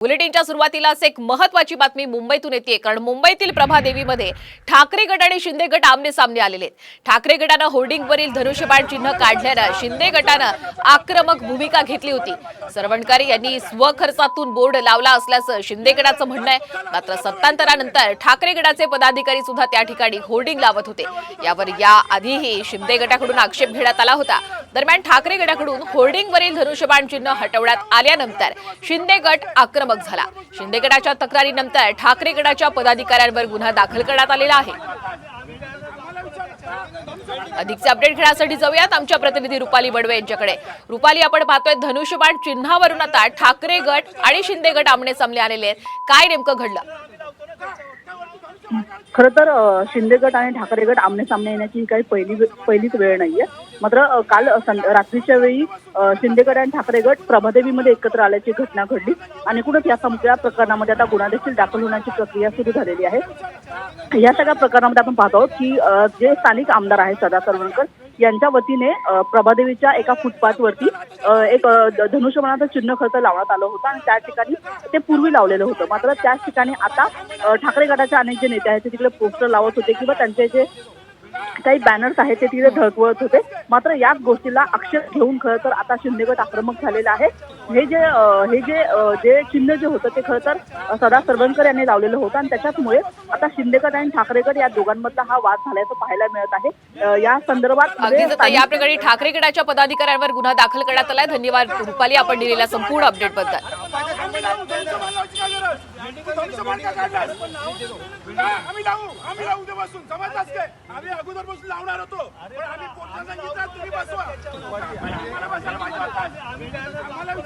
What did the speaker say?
बुलेटिनच्या सुरुवातीलाच एक महत्वाची बातमी मुंबईतून येते कारण मुंबईतील प्रभादेवीमध्ये ठाकरे गट आणि शिंदे गट आमने सामने आलेले आहेत. ठाकरे गटानं होर्डिंगवरील धनुष्यबाण चिन्ह काढल्यानं शिंदे गटानं आक्रमक भूमिका घेतली होती. सरवणकर यांनी स्वखर्चातून बोर्ड लावला असल्याचं शिंदे गटाचं म्हणणं आहे. मात्र सत्तांतरानंतर ठाकरे गटाचे पदाधिकारी सुद्धा त्या ठिकाणी होर्डिंग लावत होते. यावर या आधीही शिंदे गटाकडून आक्षेप घेण्यात आला होता. दरम्यान ठाकरे गटाकडून होर्डिंगवरील धनुष्यबाण चिन्ह हटवण्यात आल्यानंतर शिंदे गट आक्रमक झाला. शिंदे गटाच्या तक्रारीनंतर ठाकरे गटाच्या पदाधिकाऱ्यांवर गुन्हा दाखल करण्यात आलेला आहे. अधिकचे अपडेट घेण्यासाठी जाऊयात. आमच्या प्रतिनिधी रुपाली बडवे यांच्याकडे. रुपाली आपण पाहतोय धनुष्यबाण चिन्हावरून आता ठाकरे गट आणि शिंदे गट आमने सामने आलेले आहेत. काय नेमकं घडलं? खरं तर शिंदेगट शिंदे गट आणि ठाकरे गट आमने सामने येण्याची ही काही पहिली पहिलीच वेळ नाहीये. मात्र काल सं- रात्रीच्या वेळी शिंदेगड शिंदे गट आणि ठाकरे गट प्रभादेवीमध्ये एकत्र आल्याची घटना घडली. आणि एकूणच या सगळ्या प्रकरणामध्ये आता गुन्हा देखील दाखल होण्याची प्रक्रिया सुरू झालेली आहे. या सगळ्या प्रकरणामध्ये आपण पाहतो की जे स्थानिक आमदार आहेत सदा सरवणकर यांच्या वतीने प्रभादेवीच्या एका फुटपाथवरती एक धनुष्यबाणाचं चिन्ह खर्च लावण्यात आलं होतं आणि त्या ठिकाणी ते पूर्वी लावलेलं होतं. मात्र त्याच ठिकाणी आता ठाकरे गटाचे अनेक जे नेते आहेत ते तिकडे पोस्टर लावत होते किंवा त्यांचे जे काही बॅनर्स आहेत ते तिथे धडकवत होते. मात्र याच गोष्टीला आक्षेप घेऊन खरं तर आता शिंदे गट आक्रमक झालेला आहे. हे जे हे जे जे चिन्ह जे होतं ते खरं तर सदा सरवणकर यांनी लावलेलं होतं आणि त्याच्याचमुळे आता शिंदे गट आणि ठाकरे गट या दोघांमधला हा वाद झाल्याचं पाहायला मिळत आहे. या संदर्भात या प्रकरणी ठाकरे गटाच्या पदाधिकाऱ्यांवर गुन्हा दाखल करण्यात आलाय. धन्यवाद रुपाली आपण दिलेल्या संपूर्ण अपडेटबद्दल. आम्ही लावू आम्ही लावू. उद्यापासून समजलाच काय आम्ही अगोदरपासून लावणार होतो. पण आम्ही पोलिसांना सांगितलं तुम्ही बसवा. आम्हाला बसायला पाहिजे होतं. आम्हाला